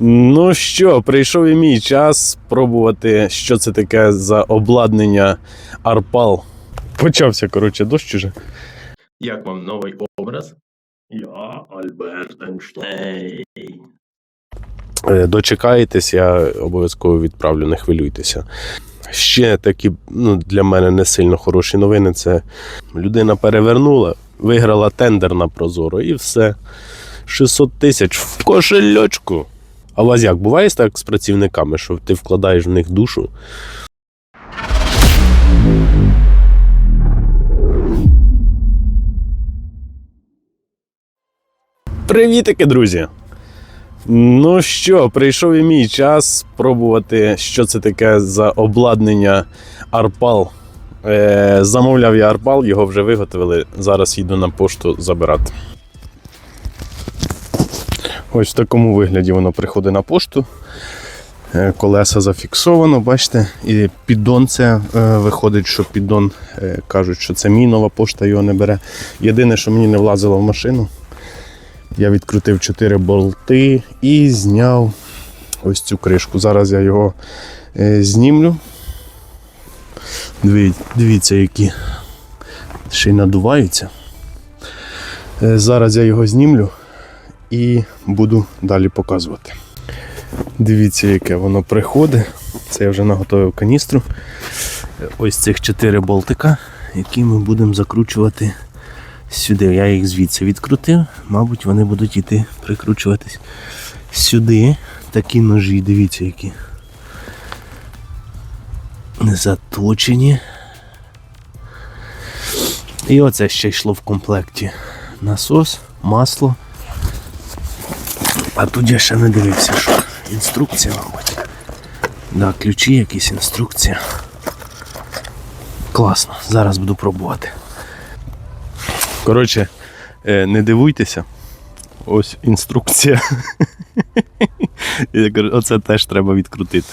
Ну що, прийшов і мій час спробувати, що це таке за обладнання Арпал. Почався, коротше, дощ уже. Як вам новий образ? Я Альберт Ейнштейн. Е, Дочекаєтесь, я обов'язково відправлю, не хвилюйтеся. Ще такі ну, для мене не сильно хороші новини. Це людина перевернула, виграла тендер на Прозоро і все. 600 тисяч в кошельочку. А у вас як буває так з працівниками, що ти вкладаєш в них душу? Привітики, друзі! Ну що, прийшов і мій час спробувати, що це таке за обладнання Арпал. Е, замовляв я Арпал, його вже виготовили. Зараз їду на пошту забирати. Ось в такому вигляді воно приходить на пошту. Е, Колеса зафіксовано, бачите, і піддон це е, виходить, що піддон е, кажуть, що це мій нова пошта його не бере. Єдине, що мені не влазило в машину. Я відкрутив 4 болти і зняв ось цю кришку. Зараз я його знімлю. Диві- Дивіться, які ще й надуваються. Зараз я його знімлю і буду далі показувати. Дивіться, яке воно приходить. Це я вже наготовив каністру. Ось цих 4 болтика, які ми будемо закручувати сюди. Я їх звідси відкрутив, мабуть, вони будуть йти прикручуватись сюди. Такі ножі, дивіться, які заточені. І оце ще йшло в комплекті. Насос, масло. А тут я ще не дивився, що інструкція, мабуть. Да, ключі, якісь інструкція. Класно, зараз буду пробувати. Коротше, е, не дивуйтеся. Ось інструкція. Я кажу, Оце теж треба відкрутити.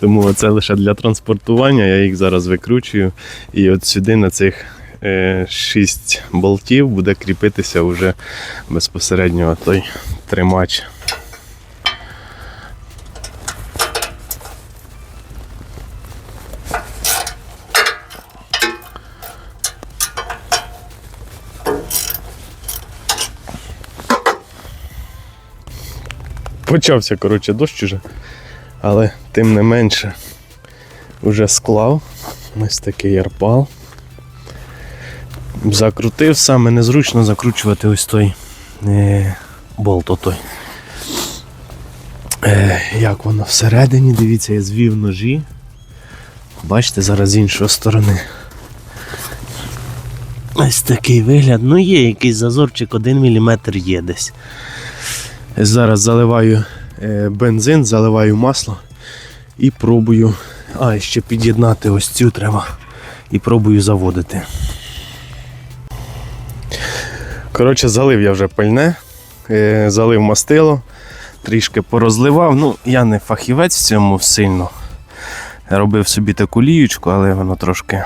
Тому це лише для транспортування, я їх зараз викручую. І от сюди на цих 6 болтів буде кріпитися вже безпосередньо той тримач. Почався, коротше, дощ уже, але тим не менше вже склав. Ось такий арпал. Закрутив, саме незручно закручувати ось той е, болт отой. Е, як воно всередині, дивіться, я звів ножі. Бачите, зараз з іншої сторони. Ось такий вигляд. Ну є якийсь зазорчик, 1 мм є десь. Зараз заливаю е, бензин, заливаю масло і пробую. А, ще під'єднати ось цю треба. І пробую заводити. Коротше, залив я вже пальне, е, залив мастило, трішки порозливав. Ну, я не фахівець в цьому сильно. Робив собі таку ліючку, але воно трошки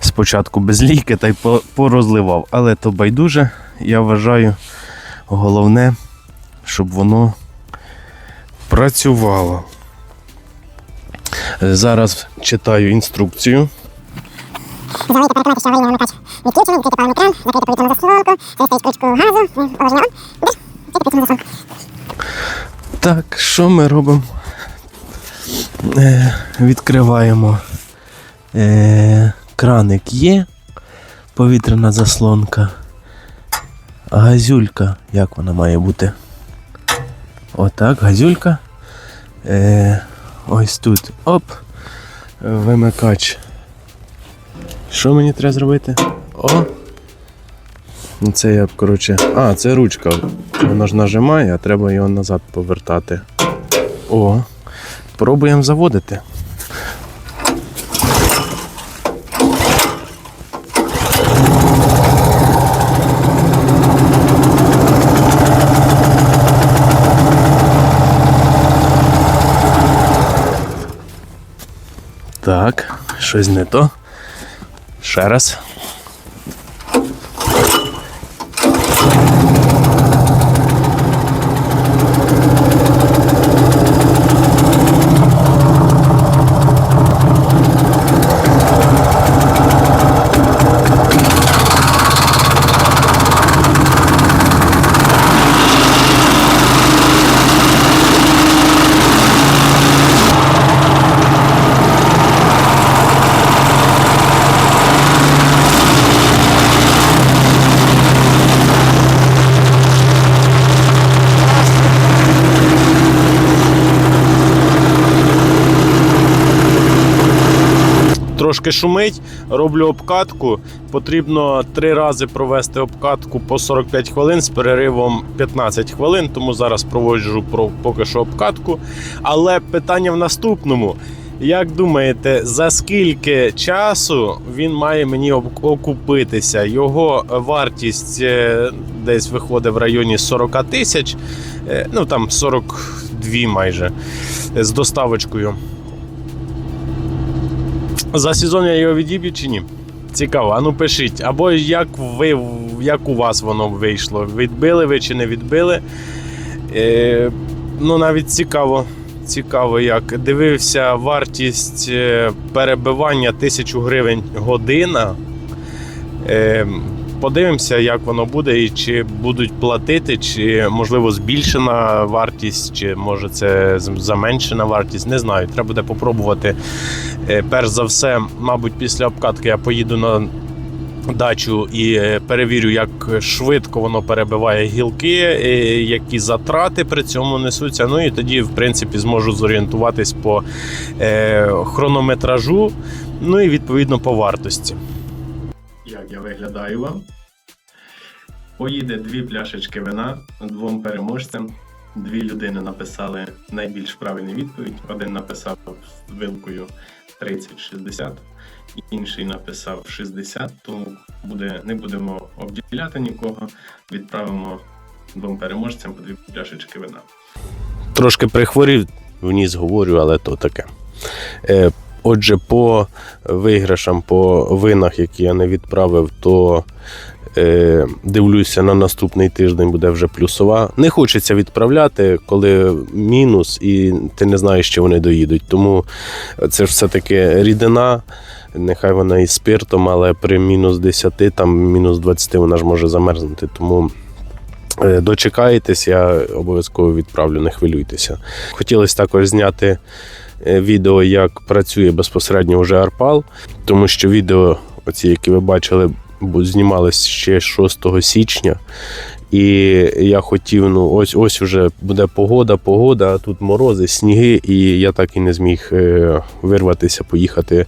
спочатку без лійки та й порозливав. Але то байдуже, я вважаю, головне, щоб воно працювало. Зараз читаю інструкцію. Залийте перекладати, що аварійний вимикач відключений, відкрити паливний кран, закрити повітряну заслонку, завести крючку газу, положення он, буде, закрити повітряну заслонку. Так, що ми робимо? Е, відкриваємо. Е, краник є, повітряна заслонка. Газюлька, як вона має бути? Отак, газюлька. Е, ось тут. Оп. Вимикач. Що мені треба зробити? О! Ну, Це я, коротше. А, це ручка. Воно ж нажимає, а треба його назад повертати. О, пробуємо заводити. Так, щось не то. Ще раз. Трошки шумить, роблю обкатку. Потрібно три рази провести обкатку по 45 хвилин з переривом 15 хвилин, тому зараз проводжу поки що обкатку. Але питання в наступному. Як думаєте, за скільки часу він має мені окупитися? Його вартість е, десь виходить в районі 40 тисяч, е, ну там 42 майже е, з доставочкою. За сезон я його відіб'ю чи ні? Цікаво, а ну пишіть. Або як ви як у вас воно вийшло? Відбили ви чи не відбили? Е, ну навіть цікаво. Цікаво, як дивився вартість е, перебивання 1000 гривень година. Е, подивимося, як воно буде, і чи будуть платити, чи можливо збільшена вартість, чи може це заменшена вартість. Не знаю. Треба буде попробувати. Е, перш за все, мабуть, після обкатки я поїду на дачу і е, перевірю, як швидко воно перебиває гілки, е, які затрати при цьому несуться. Ну і тоді, в принципі, зможу зорієнтуватись по хронометражу, ну і відповідно по вартості. Як я виглядаю вам? Поїде дві пляшечки вина двом переможцям. Дві людини написали найбільш правильну відповідь. Один написав з вилкою 30-60, інший написав 60, тому буде, не будемо обділяти нікого. Відправимо двом переможцям по дві пляшечки вина. Трошки прихворів, вніс говорю, але то таке. Е, Отже, по виграшам, по винах, які я не відправив, то е, дивлюся на наступний тиждень буде вже плюсова. Не хочеться відправляти, коли мінус, і ти не знаєш, чи вони доїдуть. Тому це ж все-таки рідина. Нехай вона і спиртом, але при мінус 10, там мінус 20 вона ж може замерзнути. Тому Е, Дочекаєтесь, я обов'язково відправлю, не хвилюйтеся. Хотілося також зняти відео, як працює безпосередньо вже Арпал, тому що відео, оці, які ви бачили, знімались ще 6 січня. І я хотів, ну ось ось вже буде погода, погода, а тут морози, сніги, і я так і не зміг е, вирватися, поїхати,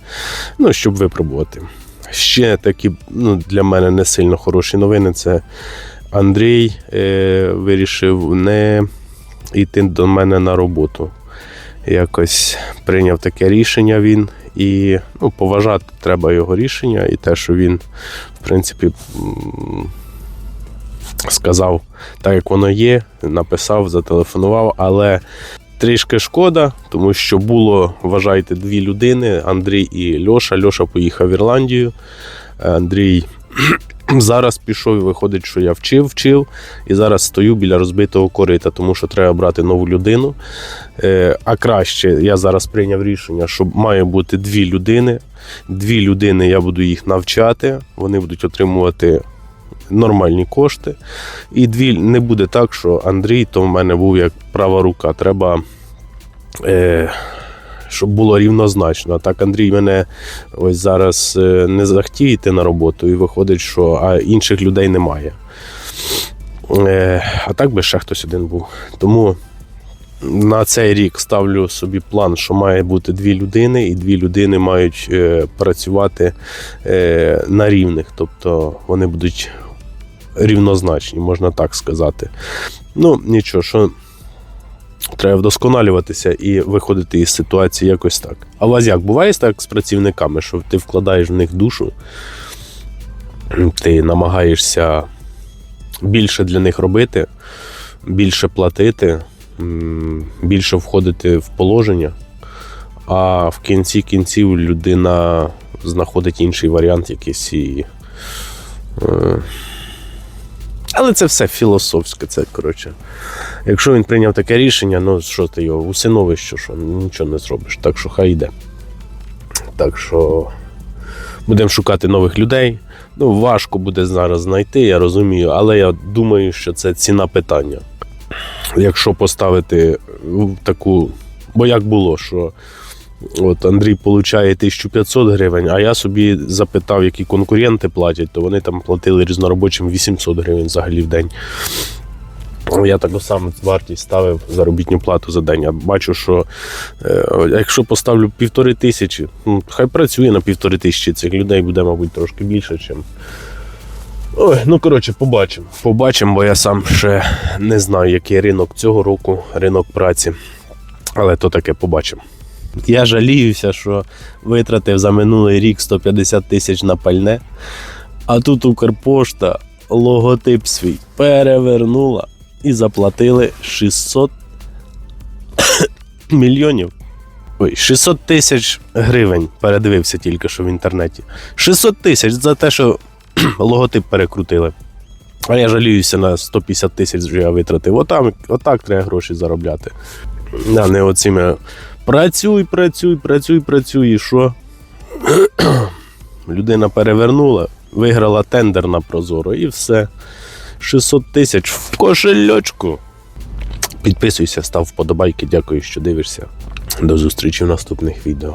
ну, щоб випробувати. Ще такі ну, для мене не сильно хороші новини. Це Андрій е, вирішив не йти до мене на роботу. Якось прийняв таке рішення він. І ну, поважати треба його рішення і те, що він, в принципі, сказав так, як воно є, написав, зателефонував, але трішки шкода, тому що було, вважайте, дві людини: Андрій і Льоша. Льоша поїхав в Ірландію. Андрій зараз пішов і виходить, що я вчив, вчив, і зараз стою біля розбитого корита, тому що треба брати нову людину. Е, а краще я зараз прийняв рішення, що має бути дві людини. Дві людини я буду їх навчати, вони будуть отримувати нормальні кошти. І дві не буде так, що Андрій то в мене був як права рука. Треба. Е, щоб було рівнозначно. А так Андрій мене ось зараз е, не захотів йти на роботу, і виходить, що а інших людей немає. Е, А так би ще хтось один був. Тому на цей рік ставлю собі план, що має бути дві людини, і дві людини мають е, працювати на рівних, тобто вони будуть рівнозначні, можна так сказати. Ну, нічого, що треба вдосконалюватися і виходити із ситуації якось так. А вас як буває так з працівниками, що ти вкладаєш в них душу, ти намагаєшся більше для них робити, більше платити, більше входити в положення, а в кінці кінців людина знаходить інший варіант якийсь і. Але це все філософське, це коротше. Якщо він прийняв таке рішення, ну що ти його усиновиш, що, що нічого не зробиш. Так що хай йде. Так що будемо шукати нових людей. Ну, важко буде зараз знайти, я розумію, але я думаю, що це ціна питання. Якщо поставити таку. Бо як було, що от Андрій получає 1500 гривень, а я собі запитав, які конкуренти платять, то вони там платили різноробочим 800 гривень взагалі в день. Я так сам вартість ставив заробітну плату за день. Я бачу, що е, якщо поставлю півтори тисячі, ну, хай працює на півтори тисячі цих людей буде, мабуть, трошки більше, ніж. Ой, ну коротше, побачимо. Побачимо, бо я сам ще не знаю, який ринок цього року, ринок праці. Але то таке побачимо. Я жаліюся, що витратив за минулий рік 150 тисяч на пальне, а тут Укрпошта логотип свій перевернула і заплатили 600 мільйонів. Ой, 600 тисяч гривень передивився тільки що в інтернеті. 600 тисяч за те, що логотип перекрутили. А я жаліюся на 150 тисяч, що я витратив. Отам, отак треба гроші заробляти. А не оціми працюй, працюй, працюй, працюй, і що? Людина перевернула, виграла тендер на Прозоро і все. 600 тисяч в кошельочку. Підписуйся, став вподобайки. Дякую, що дивишся. До зустрічі в наступних відео.